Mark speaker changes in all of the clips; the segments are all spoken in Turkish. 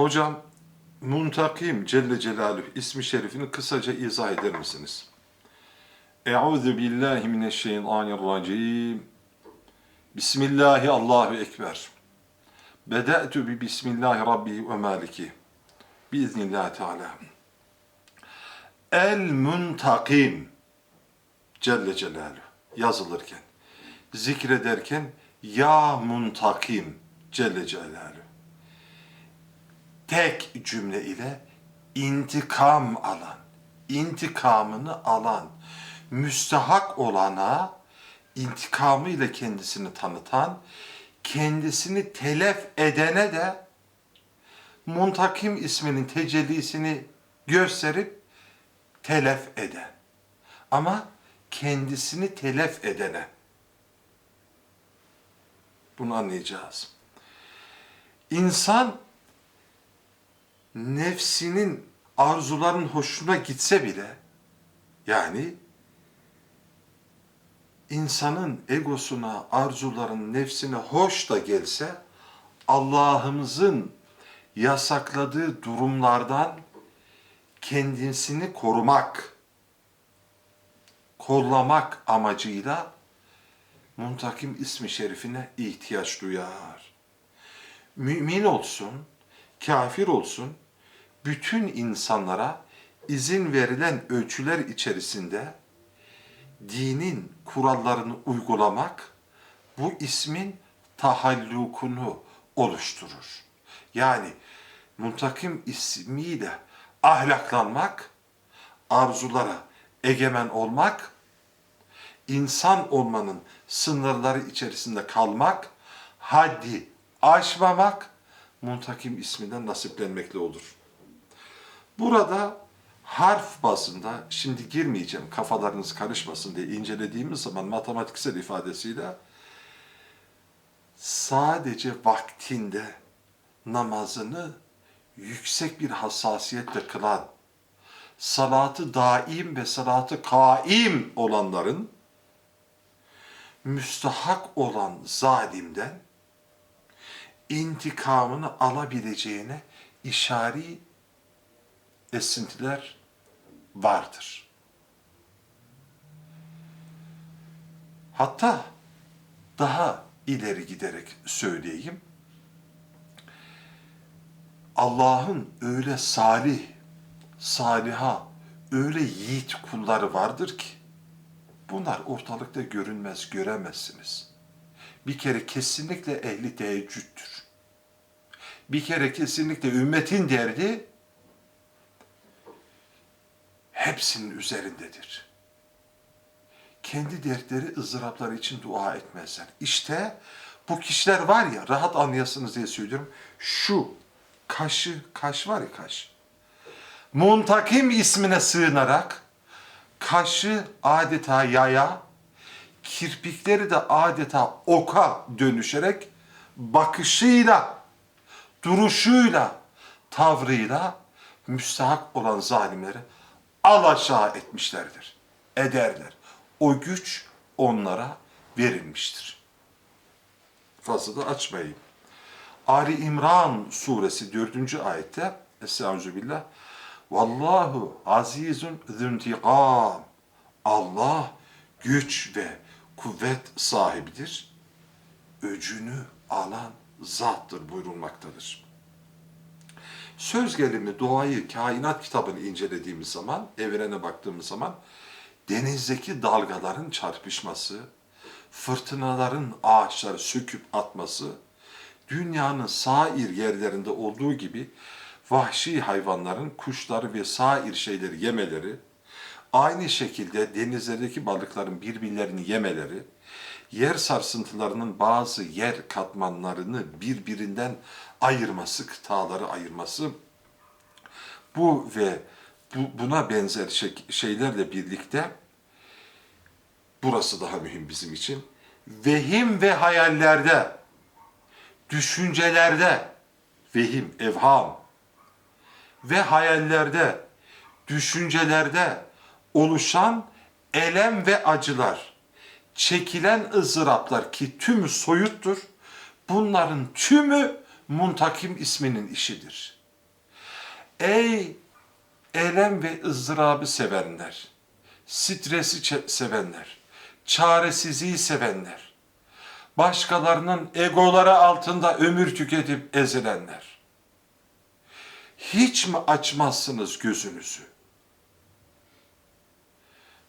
Speaker 1: Hocam Muntakim Celle Celaluhu ismi şerifini kısaca izah eder misiniz? Euzu billahi mineşşeytanirracim. Bismillahi Allahu ekber. Bede'tu bi bismillahi rabbi ve maliki. Biiznillah Teala. El Muntakim Celle Celaluhu yazılırken, zikrederken Ya Muntakim Celle Celaluhu tek cümle ile intikam alan, intikamını alan, müstahak olana intikamı ile kendisini tanıtan, kendisini telef edene de Muntakim isminin tecellisini gösterip telef eden. Ama kendisini telef edene. Bunu anlayacağız. İnsan nefsinin arzuların hoşuna gitse bile yani insanın egosuna, arzuların nefsine hoş da gelse Allah'ımızın yasakladığı durumlardan kendisini korumak, kollamak amacıyla Muntakim ismi şerifine ihtiyaç duyar. Mümin olsun, kafir olsun, bütün insanlara izin verilen ölçüler içerisinde dinin kurallarını uygulamak bu ismin tahallukunu oluşturur. Yani muntakim ismiyle ahlaklanmak, arzulara egemen olmak, insan olmanın sınırları içerisinde kalmak, haddi aşmamak, muntakim isminden nasiplenmekle olur. Burada harf bazında, şimdi girmeyeceğim kafalarınız karışmasın diye incelediğimiz zaman matematiksel ifadesiyle sadece vaktinde namazını yüksek bir hassasiyetle kılan, salatı daim ve salatı kaim olanların müstahak olan zalimden intikamını alabileceğine işari esintiler vardır. Hatta daha ileri giderek söyleyeyim. Allah'ın öyle salih, saliha, öyle yiğit kulları vardır ki bunlar ortalıkta görünmez, göremezsiniz. Bir kere kesinlikle ehli teheccüddür. Bir kere kesinlikle ümmetin derdi hepsinin üzerindedir. Kendi dertleri, ızdırapları için dua etmezler. İşte bu kişiler var ya, rahat anlayasınız diye söylüyorum. Şu kaşı, kaş var ya kaş. Muntakim ismine sığınarak kaşı adeta yaya, kirpikleri de adeta oka dönüşerek bakışıyla, duruşuyla, tavrıyla müstahak olan zalimleri alaşağı etmişlerdir. Ederler. O güç onlara verilmiştir. Fazla da açmayayım. Ali İmran suresi 4. ayette Estağfirullah. Vallahu azizun züntikam. Allah güç ve kuvvet sahibidir. Öcünü alan zattır buyurulmaktadır. Söz gelimi doğayı, kainat kitabını incelediğimiz zaman, evrene baktığımız zaman denizdeki dalgaların çarpışması, fırtınaların ağaçları söküp atması, dünyanın sair yerlerinde olduğu gibi vahşi hayvanların kuşları ve sair şeyleri yemeleri, aynı şekilde denizlerdeki balıkların birbirlerini yemeleri, yer sarsıntılarının bazı yer katmanlarını birbirinden ayırması, kıtaları ayırması, bu ve bu, buna benzer şey, şeylerle birlikte burası daha mühim bizim için. Vehim ve hayallerde, düşüncelerde, vehim, evham ve hayallerde, düşüncelerde oluşan elem ve acılar, çekilen ızdıraplar ki tümü soyuttur, bunların tümü Muntakim isminin işidir. Ey elem ve ızdırabı sevenler, stresi sevenler, çaresizliği sevenler, başkalarının egoları altında ömür tüketip ezilenler. Hiç mi açmazsınız gözünüzü?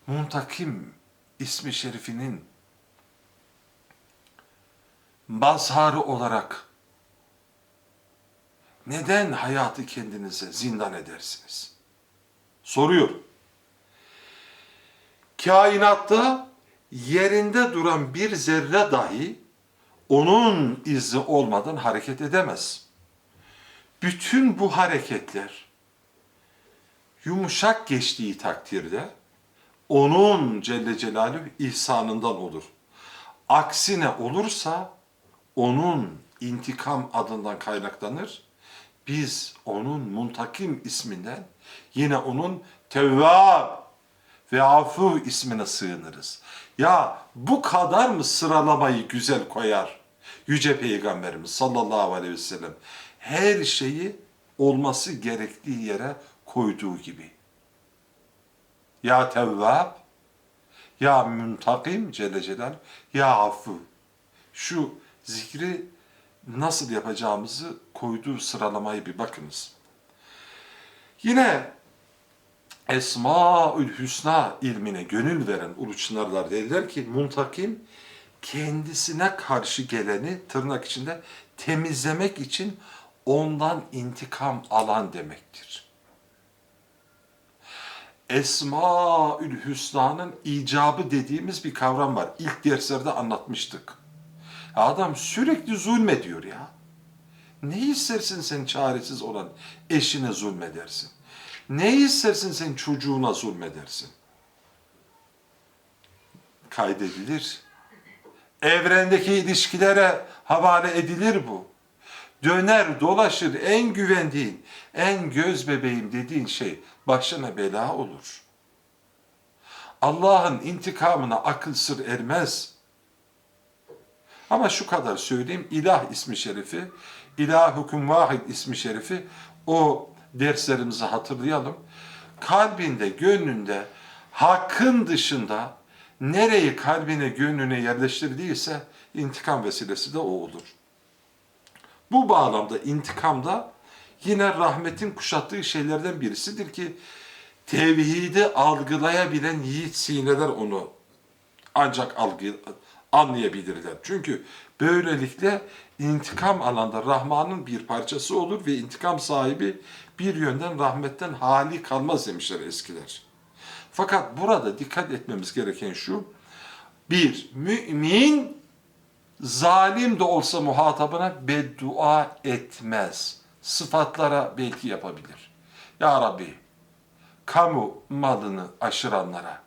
Speaker 1: Muntakim ismi şerifinin mazharı olarak neden hayatı kendinize zindan edersiniz? Soruyor. Kainatta yerinde duran bir zerre dahi onun izni olmadan hareket edemez. Bütün bu hareketler yumuşak geçtiği takdirde onun Celle Celaluhu ihsanından olur. Aksine olursa onun intikam adından kaynaklanır. Biz onun muntakim isminden yine onun tevvab ve afu ismine sığınırız. Ya bu kadar mı sıralamayı güzel koyar Yüce Peygamberimiz sallallahu aleyhi ve sellem? Her şeyi olması gerektiği yere koyduğu gibi. Ya Tevvab, Ya Muntakim Celle Celal, Ya Affu. Şu zikri nasıl yapacağımızı koyduğu sıralamayı bir bakınız. Yine Esmaül Hüsna ilmine gönül veren ulu çınarlar derler ki muntakim kendisine karşı geleni tırnak içinde temizlemek için ondan intikam alan demektir. Esmaül Hüsna'nın icabı dediğimiz bir kavram var. İlk derslerde anlatmıştık. Adam sürekli zulmediyor ya. Ne istersin sen çaresiz olan eşine zulmedersin? Ne istersin sen çocuğuna zulmedersin? Kaydedilir. Evrendeki ilişkilere havale edilir bu. Döner dolaşır en güvendiğin, en göz bebeğim dediğin şey başına bela olur. Allah'ın intikamına akıl sır ermez. Ama şu kadar söyleyeyim, ilah ismi şerifi, ilahukum vahid ismi şerifi o derslerimizi hatırlayalım. Kalbinde, gönlünde, hakkın dışında nereyi kalbine, gönlüne yerleştirdiyse intikam vesilesi de o olur. Bu bağlamda intikam da yine rahmetin kuşattığı şeylerden birisidir ki tevhidi algılayabilen yiğit sineler onu ancak algı, anlayabilirler. Çünkü böylelikle intikam alanda Rahman'ın bir parçası olur ve intikam sahibi bir yönden rahmetten hali kalmaz demişler eskiler. Fakat burada dikkat etmemiz gereken şu, bir, mümin zalim de olsa muhatabına beddua etmez. Sıfatlara belki yapabilir. Ya Rabbi, kamu malını aşıranlara,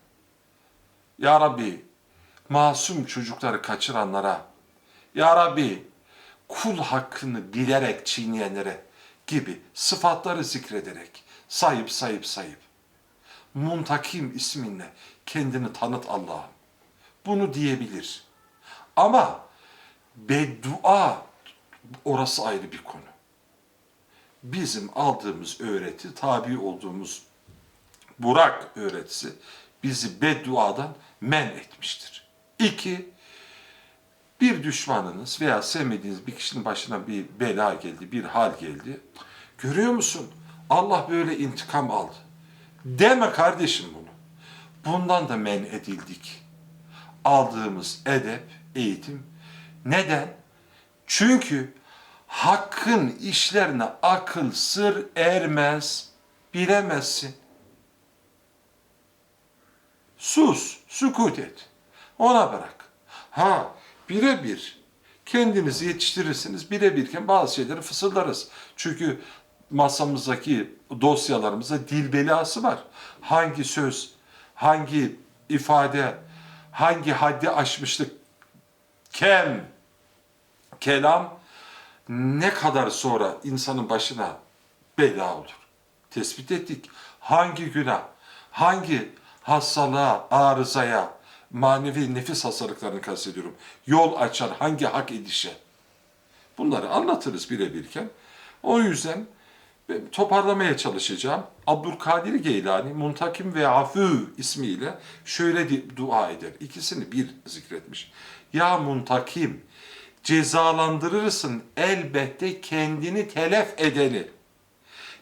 Speaker 1: Ya Rabbi, masum çocukları kaçıranlara, Ya Rabbi, kul hakkını bilerek çiğneyenlere gibi sıfatları zikrederek, sayıp sayıp sayıp, muntakim isminle kendini tanıt Allah'ım. Bunu diyebilir. Ama beddua orası ayrı bir konu. Bizim aldığımız öğreti, tabi olduğumuz Burak öğretisi bizi bedduadan men etmiştir. İki, bir düşmanınız veya sevmediğiniz bir kişinin başına bir bela geldi, bir hal geldi. Görüyor musun? Allah böyle intikam aldı. Deme kardeşim bunu. Bundan da men edildik. Aldığımız edep, eğitim. Neden? Çünkü hakkın işlerine akıl sır ermez, bilemezsin. Sus, sükut et. Ona bırak. Ha, birebir kendinizi yetiştirirsiniz. Birebirken bazı şeyleri fısıldarız. Çünkü masamızdaki dosyalarımızda dil belası var. Hangi söz, hangi ifade, hangi haddi aşmışlık, kem, kelam ne kadar sonra insanın başına bela olur. Tespit ettik. Hangi günah, hangi hastalığa, arızaya, manevi nefis hastalıklarını kastediyorum. Yol açar hangi hak edişe. Bunları anlatırız birebirken. O yüzden toparlamaya çalışacağım. Abdülkadir Geylani Muntakim ve Afü ismiyle şöyle dua eder. İkisini bir zikretmiş. Ya Muntakim cezalandırırsın elbette kendini telef edeni.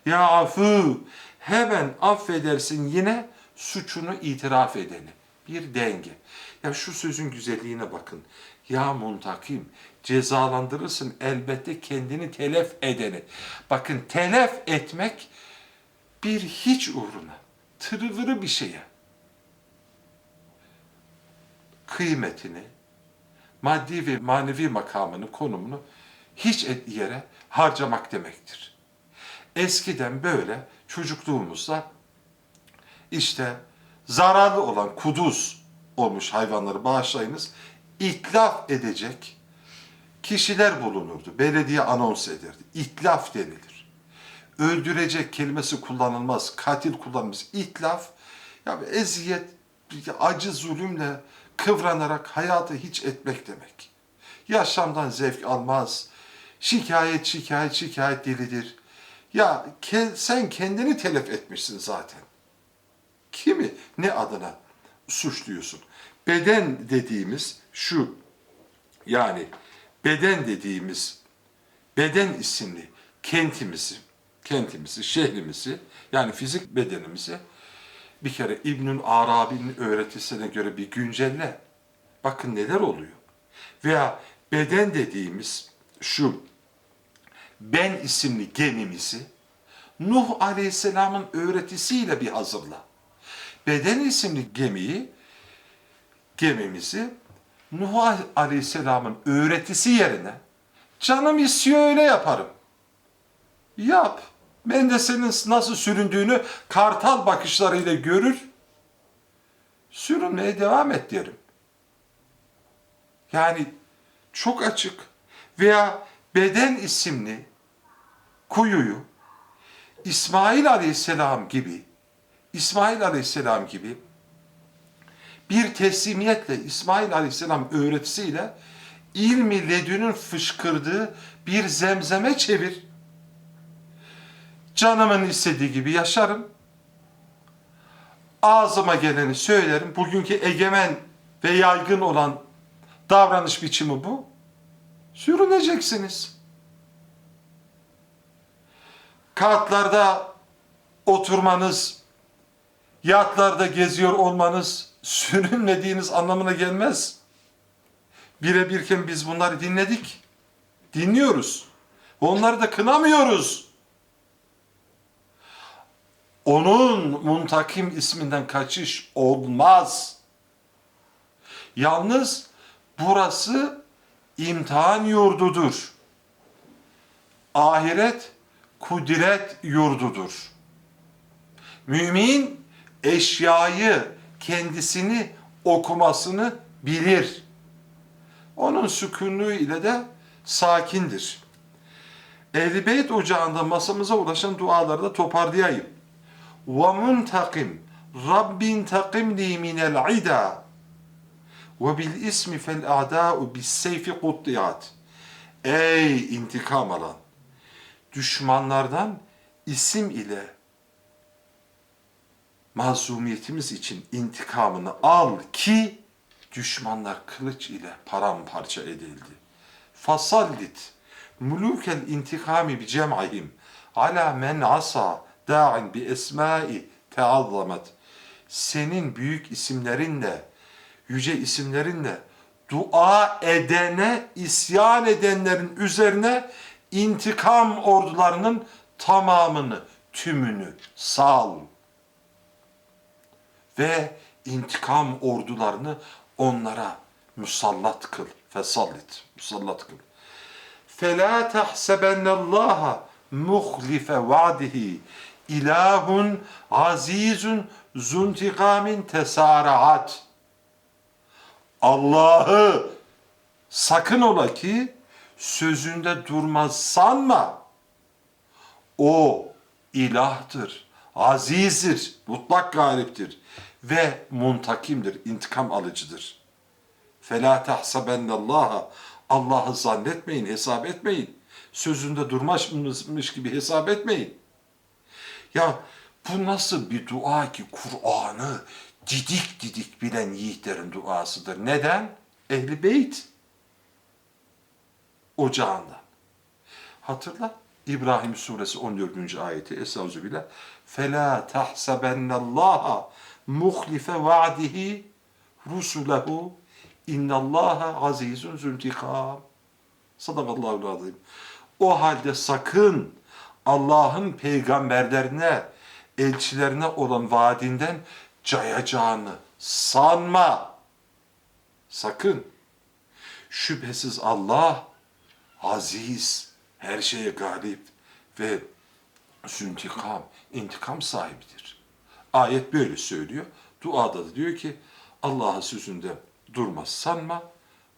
Speaker 1: Ya Afü hemen affedersin yine suçunu itiraf edeni. Bir denge. Ya şu sözün güzelliğine bakın. Ya muntakim cezalandırırsın elbette kendini telef edeni. Bakın telef etmek bir hiç uğruna, tırıvırı bir şeye kıymetini, maddi ve manevi makamını, konumunu hiç yere harcamak demektir. Eskiden böyle çocukluğumuzda işte zararlı olan kuduz olmuş hayvanları bağışlayınız itlaf edecek kişiler bulunurdu. Belediye anons ederdi. İtlaf denilir. Öldürecek kelimesi kullanılmaz. Katil kullanılmaz. İtlaf ya eziyet, acı zulümle kıvranarak hayatı hiç etmek demek. Yaşamdan zevk almaz. Şikayet, şikayet, şikayet dilidir. Ya sen kendini telef etmişsin zaten. Kimi ne adına suçluyorsun? Beden dediğimiz şu yani beden dediğimiz beden isimli kentimizi, kentimizi, şehrimizi yani fizik bedenimizi bir kere İbnül Arabi'nin öğretisine göre bir güncelle. Bakın neler oluyor. Veya beden dediğimiz şu ben isimli gemimizi Nuh Aleyhisselam'ın öğretisiyle bir hazırla. Beden isimli gemiyi, gemimizi Nuh Aleyhisselam'ın öğretisi yerine canım istiyor öyle yaparım. Yap. Ben de senin nasıl süründüğünü kartal bakışlarıyla görür, sürünmeye devam et derim. Yani çok açık. Veya beden isimli kuyuyu İsmail Aleyhisselam gibi İsmail Aleyhisselam gibi bir teslimiyetle İsmail Aleyhisselam öğretisiyle ilmi ledünün fışkırdığı bir zemzeme çevir. Canımın istediği gibi yaşarım. Ağzıma geleni söylerim. Bugünkü egemen ve yaygın olan davranış biçimi bu. Sürüneceksiniz. Katlarda oturmanız, yatlarda geziyor olmanız sürünmediğiniz anlamına gelmez. Birebirken biz bunları dinledik. Dinliyoruz. Onları da kınamıyoruz. Onun muntakim isminden kaçış olmaz. Yalnız burası imtihan yurdudur. Ahiret kudret yurdudur. Mümin eşyayı, kendisini okumasını bilir. Onun sükunluğu ile de sakindir. Ehl-i Beyt ocağında masamıza ulaşan duaları da toparlayayım ve muntakim. Rabbin takimni minel ida. Ve bil ismi fel a'da'u bis seyfi kuttiat Ey intikam alan düşmanlardan isim ile mazumiyetimiz için intikamını al ki düşmanlar kılıç ile paramparça edildi. Fasallit mulukel intikami bi cem'ihim ala men asa da'in bi esmai teazzamet. Senin büyük isimlerinle, yüce isimlerinle dua edene, isyan edenlerin üzerine intikam ordularının tamamını, tümünü sal ve intikam ordularını onlara musallat kıl. Fesallit, musallat kıl. فَلَا تَحْسَبَنَّ اللّٰهَ مُخْلِفَ وَعْدِهِ ilahun azizun zuntikamin tesarahat. Allah'ı sakın ola ki sözünde durmaz sanma. O ilahtır, azizdir, mutlak galiptir ve muntakimdir, intikam alıcıdır. Fela tahsabennallaha Allah'ı zannetmeyin, hesap etmeyin. Sözünde durmazmış gibi hesap etmeyin. Ya bu nasıl bir dua ki Kur'an'ı didik didik bilen yiğitlerin duasıdır. Neden? Ehli Beyt ocağından. Hatırla İbrahim suresi 14. ayeti Estağfirullah. Fela tahsabennallaha muhlife va'dihi rusulehu innallaha azizun züntikam. Sadakallahu azim. O halde sakın Allah'ın peygamberlerine, elçilerine olan vaadinden cayacağını sanma. Sakın. Şüphesiz Allah aziz, her şeye galip ve züntikam, intikam sahibidir. Ayet böyle söylüyor. Duada da diyor ki Allah'a sözünde durmaz sanma.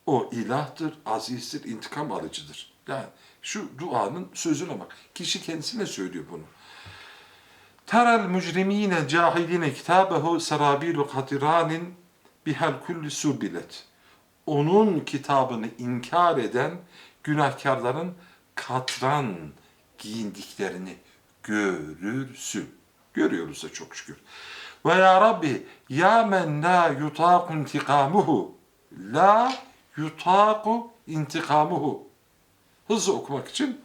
Speaker 1: O ilahtır, azizdir, intikam alıcıdır. Yani şu duanın sözüne bak. Kişi kendisine söylüyor bunu. Teral mücrimine cahiline kitabehu serabilu katiranin bihal kulli subilet. Onun kitabını inkar eden günahkarların katran giyindiklerini görürsün. Görüyoruz da çok şükür. Ve ya Rabbi ya men la yutaku intikamuhu la yutaku intikamuhu hızlı okumak için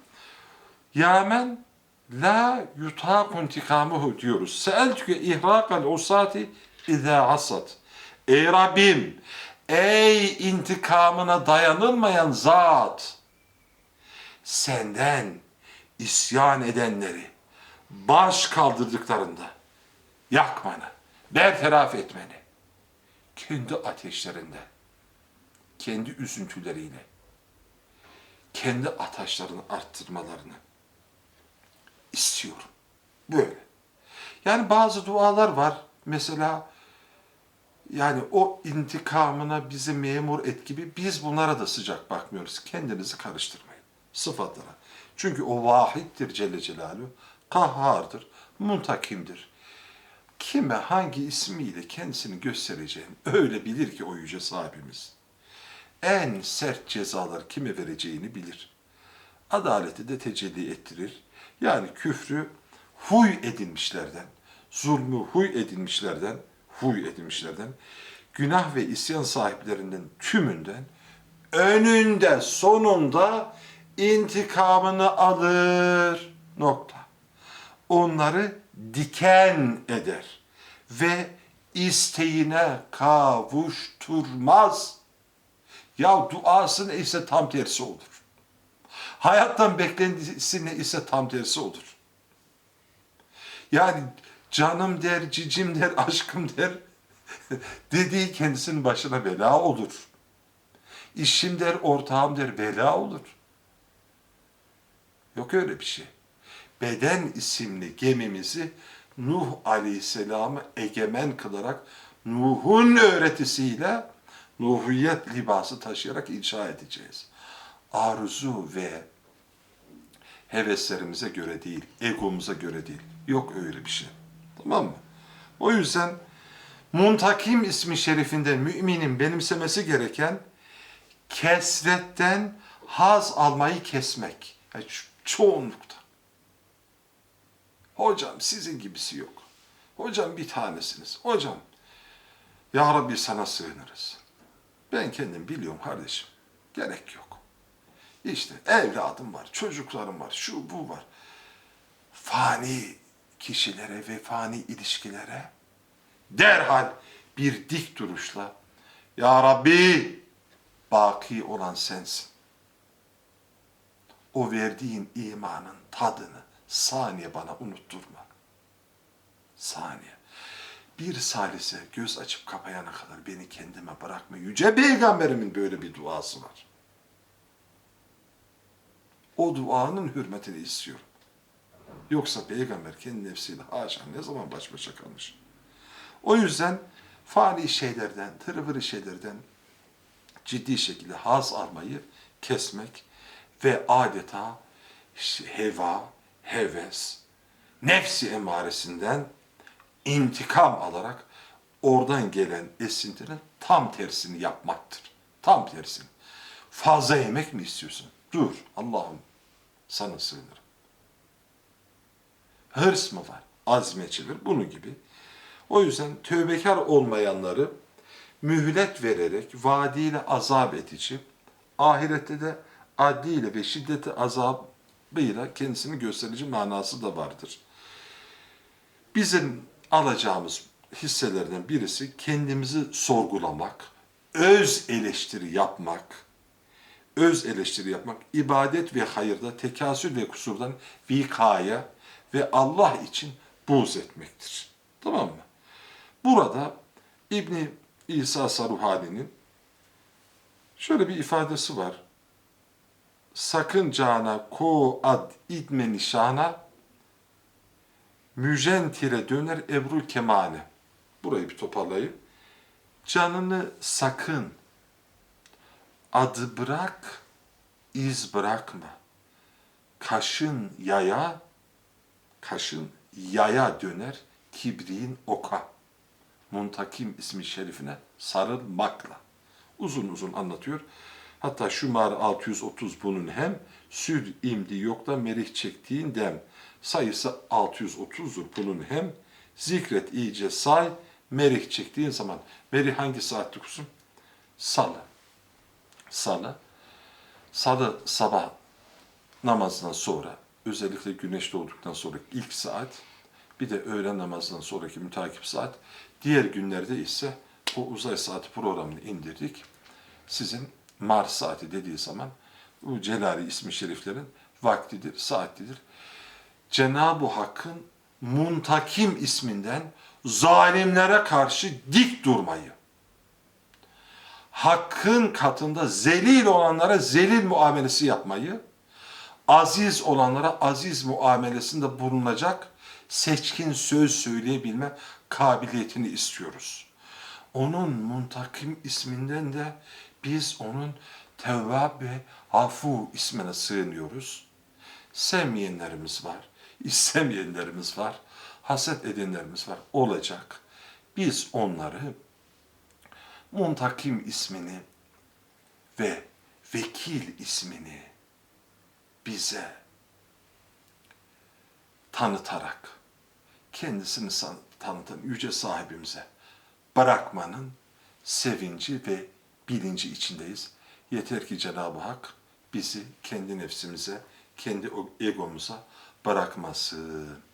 Speaker 1: ya men la yutaku intikamuhu diyoruz. Seeltüke ihrakal usati izâ asat. Ey Rabbim, ey intikamına dayanılmayan zat, senden isyan edenleri baş kaldırdıklarında yakmanı, bertaraf etmeni, kendi ateşlerinde, kendi üzüntüleriyle, kendi ataşlarını arttırmalarını istiyorum. Böyle. Yani bazı dualar var. Mesela yani o intikamına bizi memur et gibi biz bunlara da sıcak bakmıyoruz. Kendinizi karıştırmayın. Sıfatlara. Çünkü o vahittir Celle Celaluhu. Kahhardır. Muntakimdir. Kime hangi ismiyle kendisini göstereceğini öyle bilir ki o yüce sahibimiz. En sert cezalar kime vereceğini bilir. Adaleti de tecelli ettirir. Yani küfrü huy edinmişlerden, zulmü huy edinmişlerden, huy edinmişlerden, günah ve isyan sahiplerinden tümünden önünde sonunda intikamını alır. Nokta. Onları diken eder ve isteğine kavuşturmaz. Ya duası neyse tam tersi olur. Hayattan beklentisi ne ise tam tersi olur. Yani canım der, cicim der, aşkım der dediği kendisinin başına bela olur. İşim der, ortağım der, bela olur. Yok öyle bir şey. Beden isimli gemimizi Nuh Aleyhisselam'ı egemen kılarak Nuh'un öğretisiyle Nuhiyet libası taşıyarak inşa edeceğiz. Arzu ve heveslerimize göre değil, egomuza göre değil. Yok öyle bir şey. Tamam mı? O yüzden Muntakim ismi şerifinden müminin benimsemesi gereken kesretten haz almayı kesmek. Yani ço- çoğunlukta. Hocam sizin gibisi yok. Hocam bir tanesiniz. Hocam ya Rabbi sana sığınırız. Ben kendim biliyorum kardeşim. Gerek yok. İşte evladım var, çocuklarım var, şu bu var. Fani kişilere ve fani ilişkilere derhal bir dik duruşla Ya Rabbi baki olan sensin. O verdiğin imanın tadını saniye bana unutturma. Saniye. Bir salise göz açıp kapayana kadar beni kendime bırakma. Yüce Peygamberimin böyle bir duası var. O duanın hürmetini istiyorum. Yoksa peygamber kendi nefsiyle haşa ne zaman baş başa kalmış. O yüzden fani şeylerden, tırıvırı şeylerden ciddi şekilde haz almayı kesmek ve adeta heva, heves, nefsi emaresinden intikam alarak oradan gelen esintinin tam tersini yapmaktır. Tam tersini. Fazla yemek mi istiyorsun? Dur Allah'ım sana sığınırım. Hırs mı var? azmeçidir. Bunu gibi. O yüzden tövbekar olmayanları mühlet vererek vaadiyle azap edici, ahirette de adliyle ve şiddeti azabıyla kendisini gösterici manası da vardır. Bizim alacağımız hisselerden birisi kendimizi sorgulamak, öz eleştiri yapmak, öz eleştiri yapmak, ibadet ve hayırda tekasül ve kusurdan vikaya ve Allah için buğz etmektir. Tamam mı? Burada İbni İsa Saruhani'nin şöyle bir ifadesi var. Sakın cana ko ad idme nişana müjen tire döner ebrul kemane. Burayı bir toparlayayım. Canını sakın adı bırak, iz bırakma. Kaşın yaya, kaşın yaya döner kibriğin oka. Muntakim ismi şerifine sarılmakla. Uzun uzun anlatıyor. Hatta Şumar 630 bunun hem sür imdi yokta merih çektiğin dem. Sayısı 630'dur bunun hem zikret iyice say merih çektiğin zaman. Merih hangi saatte kuzum? Salı. Salı. Salı sabah namazından sonra özellikle güneş doğduktan sonra ilk saat bir de öğlen namazından sonraki mütakip saat diğer günlerde ise o uzay saati programını indirdik. Sizin Mars saati dediği zaman bu Celali ismi şeriflerin vaktidir, saatidir. Cenab-ı Hakk'ın Muntakim isminden zalimlere karşı dik durmayı, Hakk'ın katında zelil olanlara zelil muamelesi yapmayı, aziz olanlara aziz muamelesinde bulunacak seçkin söz söyleyebilme kabiliyetini istiyoruz. Onun muntakim isminden de biz onun Tevvab ve Afu ismine sığınıyoruz. Sevmeyenlerimiz var, istemeyenlerimiz var, haset edenlerimiz var. Olacak. Biz onları Muntakim ismini ve Vekil ismini bize tanıtarak kendisini tanıtan yüce sahibimize bırakmanın sevinci ve bilinci içindeyiz. Yeter ki Cenab-ı Hak bizi kendi nefsimize, kendi egomuza bırakmasın.